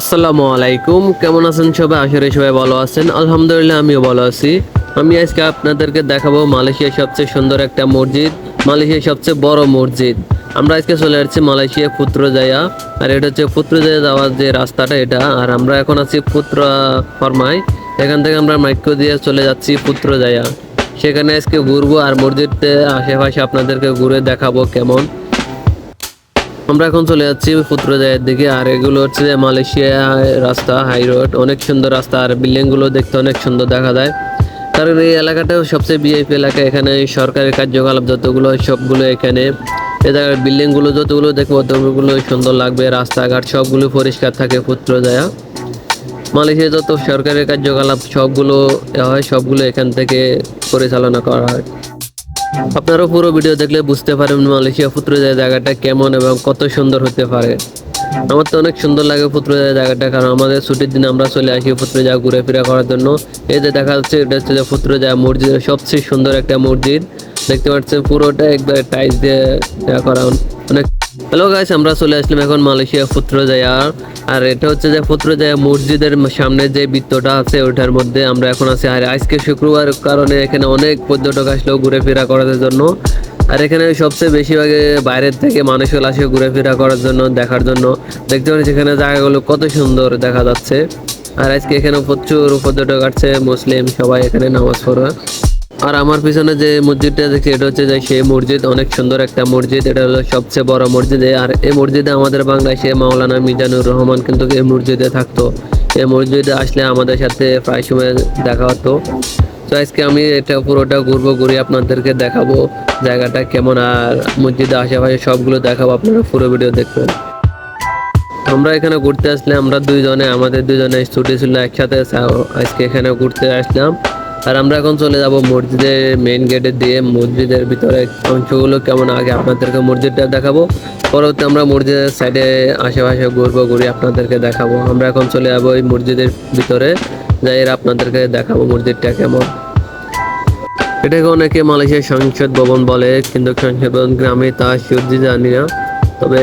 আসসালামু আলাইকুম। কেমন আছেন সবাই? আশা করি সবাই ভালো আছেন। আলহামদুলিল্লাহ, আমিও ভালো আছি। আমি আজকে আপনাদেরকে দেখাবো মালয়েশিয়ার সবচেয়ে সুন্দর একটা মসজিদ, মালয়েশিয়ার সবচেয়ে বড় মসজিদ। আমরা আজকে চলে আসছি মালয়েশিয়া পুত্রজায়া আর এটা হচ্ছে পুত্রজায়া যাওয়ার যে রাস্তাটা এটা। আর আমরা এখন আছি পুত্র ফরমায়। এখান থেকে আমরা মাইক্রো দিয়ে চলে যাচ্ছি পুত্রজায়া সেখানে আজকে ঘুরবো আর মসজিদে আশেপাশে আপনাদেরকে ঘুরে দেখাবো কেমন। আমরা এখন চলে যাচ্ছি পুত্র পুত্রজায়ের দিকে, আর এগুলো হচ্ছে যে মালয়েশিয়া রাস্তা হাই রোড অনেক সুন্দর রাস্তা, আর বিল্ডিংগুলো দেখতে অনেক সুন্দর দেখা যায়। কারণ এই এলাকাটাও সবচেয়ে বিআইপি এলাকা, এখানে সরকারি কার্যকলাপ যতগুলো সবগুলো এখানে। এ জায়গার বিল্ডিংগুলো যতগুলো দেখব, ততগুলো সুন্দর লাগবে, রাস্তাঘাট সবগুলো পরিষ্কার থাকে পুত্র পুত্রজায়া মালয়েশিয়া যত সরকারি কার্যকলাপ সবগুলো হয়, সবগুলো এখান থেকে পরিচালনা করা হয়। আপনারা পুরো ভিডিও দেখলে বুঝতে পারবেন মালয়েশিয়া পুত্রজায় জায়গাটা কেমন এবং কত সুন্দর হতে পারে। আমার তো অনেক সুন্দর লাগে পুত্রজায় জায়গাটা, কারণ আমাদের ছুটির দিন আমরা চলে আসি পুত্রজা ঘুরে ফিরা করার জন্য। এই যে দেখা যাচ্ছে, এটা হচ্ছে পুত্রজা মসজিদের সবচেয়ে সুন্দর একটা মসজিদ। দেখতে পাচ্ছেন পুরোটা একবার টাইস দিয়ে করা, অনেক হ্যালো গাইস আমরা চলে আসলাম এখন মালয়েশিয়া পুত্রজায়া আর এটা হচ্ছে যে পুত্রজায়া মসজিদের সামনে যে বৃত্তটা আছে ওটার মধ্যে আমরা এখন আছি। আর আজকে শুক্রবার কারণে এখানে অনেক পর্যটক আসলো ঘুরে ফেরা করার জন্য। আর এখানে সবচেয়ে বেশিরভাগে বাইরের থেকে মানুষগুলো আসে ঘুরে ফেরা করার জন্য, দেখার জন্য। দেখতে পাচ্ছি এখানে জায়গাগুলো কত সুন্দর দেখা যাচ্ছে। আর আজকে এখানে প্রচুর পর্যটক আসছে, মুসলিম সবাই এখানে নামাজ পড়া। আর আমার পিছনে যে মসজিদটা দেখছি, এটা হচ্ছে যে সেই মসজিদ, অনেক সুন্দর একটা মসজিদ। এটা হলো সবচেয়ে বড় মসজিদ। আর এই মসজিদে আমাদের বাংলাদেশে মাওলানা মিজানুর রহমান কিন্তু এই মসজিদে থাকতো। এই মসজিদে আসলে আমাদের সাথে প্রায় সময় দেখা হতো। তো আজকে আমি এটা পুরোটা ঘুরবো ঘুরে আপনাদেরকে দেখাবো জায়গাটা কেমন। আর মসজিদের আশেপাশে সবগুলো দেখাবো, আপনারা পুরো ভিডিও দেখবেন। আমরা এখানে ঘুরতে আসলে আমরা দুইজনে, আমাদের দুইজনে ছুটি ছিল একসাথে আজকে এখানে ঘুরতে আসলাম। আর আমরা এখন চলে যাব মসজিদের মেইন গেটে দিয়ে। মসজিদের ভিতরে অংশগুলো কেমন? আগে আপনাদেরকে মসজিদটা দেখাবো। পরবর্তী আমরা মসজিদের সাইডে আশেপাশে ঘুরবো, ঘুরে আপনাদেরকে দেখাবো। আমরা এখন চলে যাব এই মসজিদের ভিতরে। যাই এর আপনাদেরকে দেখাবো মসজিদটা কেমন। এটাকে অনেকে মালয়েশিয়ার সংসদ ভবন বলে। কিন্তু সংসদ ভবন গ্রামে তা সত্যি জানি না। তবে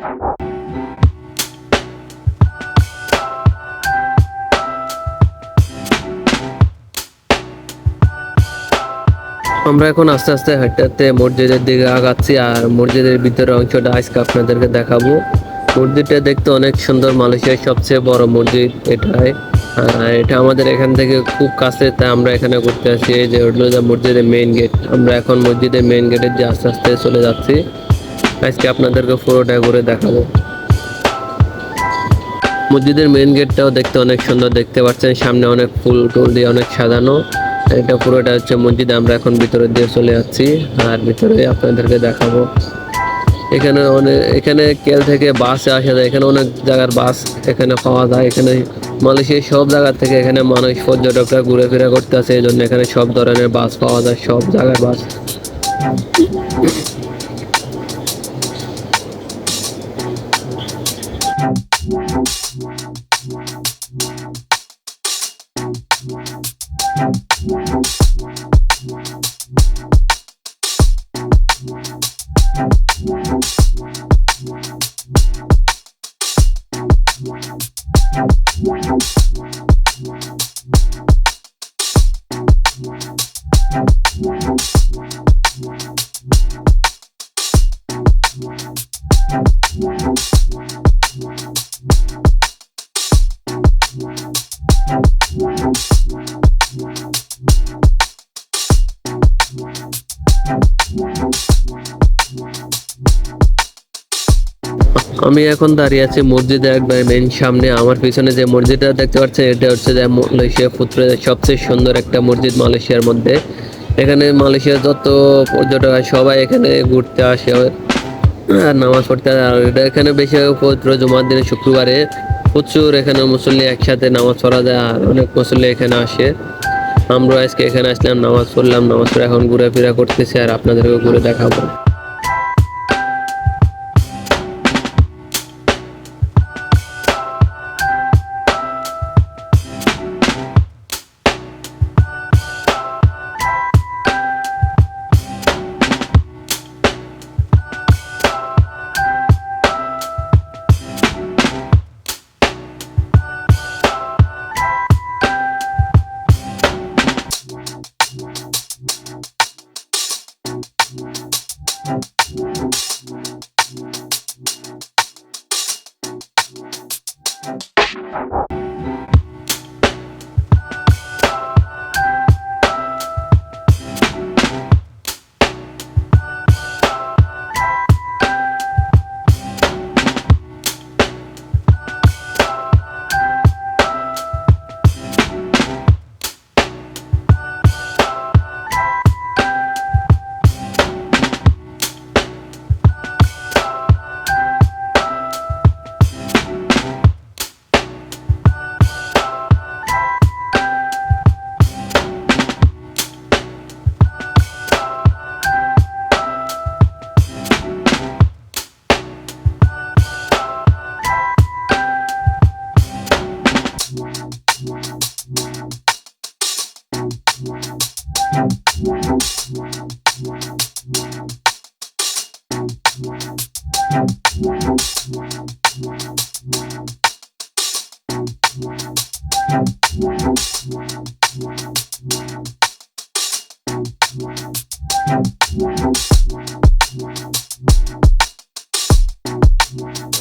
আমরা এখন আস্তে আস্তে হাঁটতে হাঁটতে মসজিদের দিকে আগাচ্ছি আর মসজিদের ভিতরে অংশটা আজকে আপনাদেরকে দেখাবো। মসজিদটা দেখতে অনেক সুন্দর, মালয়েশিয়ার সবচেয়ে বড় মসজিদ এটাই। এটা আমাদের এখান থেকে খুব কাছে, তাই আমরা এখানে ঘুরতে আসি। এই যে হলো মসজিদের মেইন গেট আমরা এখন মসজিদের মেইন গেটের যে আস্তে আস্তে চলে যাচ্ছি। আজকে আপনাদেরকে পুরোটা ঘুরে দেখাবো। মসজিদের মেইন গেটটাও দেখতে অনেক সুন্দর দেখতে পাচ্ছেন। সামনে অনেক ফুল টুল দিয়ে অনেক সাজানো। এটা পুরোটা হচ্ছে মসজিদ, আমরা এখন ভিতরে দিয়ে চলে যাচ্ছি। আর ভিতরে আপনাদেরকে দেখাবো। এখানে অনেক এখানে কেল থেকে বাসে আসা যায়। এখানে অনেক জায়গার বাস এখানে পাওয়া যায়। এখানে মালয়েশিয়ার সব জায়গা থেকে এখানে মানুষ পর্যটকরা ঘুরে ফিরে করতে আসে এই জন্য এখানে সব ধরনের বাস পাওয়া যায়, সব জায়গার বাস। আমি এখন দাঁড়িয়ে আছি মসজিদের একবার মেন সামনে। আমার পিছনে যে মসজিদটা দেখতে পাচ্ছেন, এটা হচ্ছে যে মালয়েশিয়া পুত্রের সবচেয়ে সুন্দর একটা মসজিদ মালয়েশিয়ার মধ্যে। এখানে মালয়েশিয়ার যত পর্যটক সবাই এখানে ঘুরতে আসে। আর নামাজ পড়তে। আর এটা এখানে বেশি পবিত্র জুমার দিনে শুক্রবারে। প্রচুর এখানে মুসল্লি একসাথে নামাজ পড়া যায়, আর অনেক মুসল্লি এখানে আসে। আমরা আজকে এখানে আসলাম, নামাজ পড়লাম, নামাজ পড়ে এখন ঘুরে ফিরা করতেছি, আর আপনাদেরকে ঘুরে দেখাবো।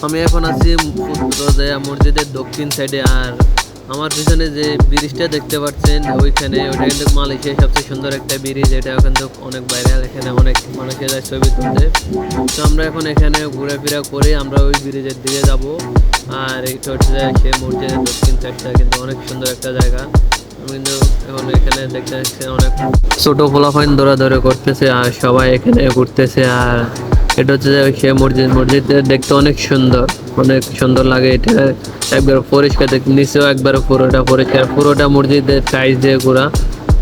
আমি এখন আছি মসজিদের দক্ষিণ সাইডে আর আমার পিছনে যে ব্রিজটা দেখতে পাচ্ছেন, ওইখানে ওটা কিন্তু মালয়েশিয়ার সবচেয়ে সুন্দর একটা ব্রিজ, এটা কিন্তু অনেক ভাইরাল এখানে অনেক মানুষে যায় ছবি তুলতে তো আমরা এখন এখানে ঘোরাফেরা করে আমরা ওই ব্রিজের দিকে যাব। আর এইটা হচ্ছে সে মসজিদের দক্ষিণ সাইডটা কিন্তু অনেক সুন্দর একটা জায়গা। কিন্তু এখন এখানে দেখতে পাচ্ছি অনেক ছোট করতেছে আর সবাই এখানে ঘুরতেছে আর এটা হচ্ছে সে মসজিদ মসজিদ দেখতে অনেক সুন্দর অনেক সুন্দর লাগে। এটা একবার পরিষ্কার দেখ, নিচেও একবার পুরোটা পরিষ্কার। পুরোটা মসজিদের টাইস দিয়ে ঘোরা,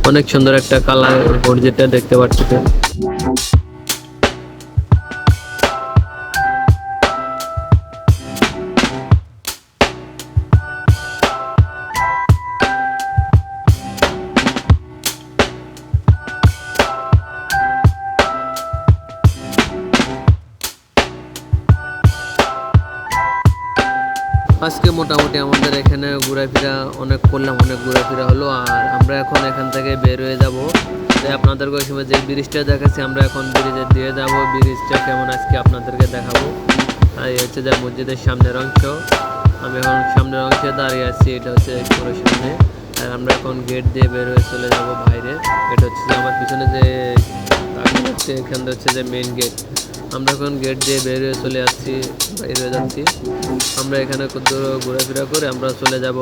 অনেক সুন্দর একটা কালার মসজিদটা দেখতে পাচ্ছি। করলাম, অনেক ঘোরাফেরা হলো, আর আমরা এখন এখান থেকে বের হয়ে যাব। তাই আপনাদেরকে ওই সময় যে ব্রিজটা দেখাচ্ছি, আমরা এখন ব্রিজের দিয়ে যাব। ব্রিজটা কেমন আজকে আপনাদেরকে দেখাবো। আর এই হচ্ছে যে মসজিদের সামনের অংশ। আমি এখন সামনের অংশে দাঁড়িয়ে আছি, এটা হচ্ছে পুরো সামনে। আর আমরা এখন গেট দিয়ে বের হয়ে চলে যাব বাইরে। এটা হচ্ছে যে আমার পিছনে যে হচ্ছে এখানে হচ্ছে যে মেইন গেট আমরা এখন গেট দিয়ে বের হয়ে চলে যাচ্ছি, বাইরে যাচ্ছি। আমরা এখানে ঘোরাফেরা করে আমরা চলে যাব।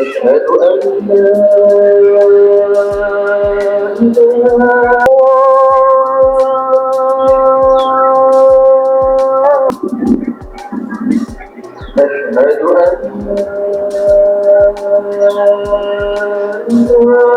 أشهد أن لا إله أشهد أن لا إله إلا الله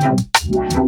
Wow.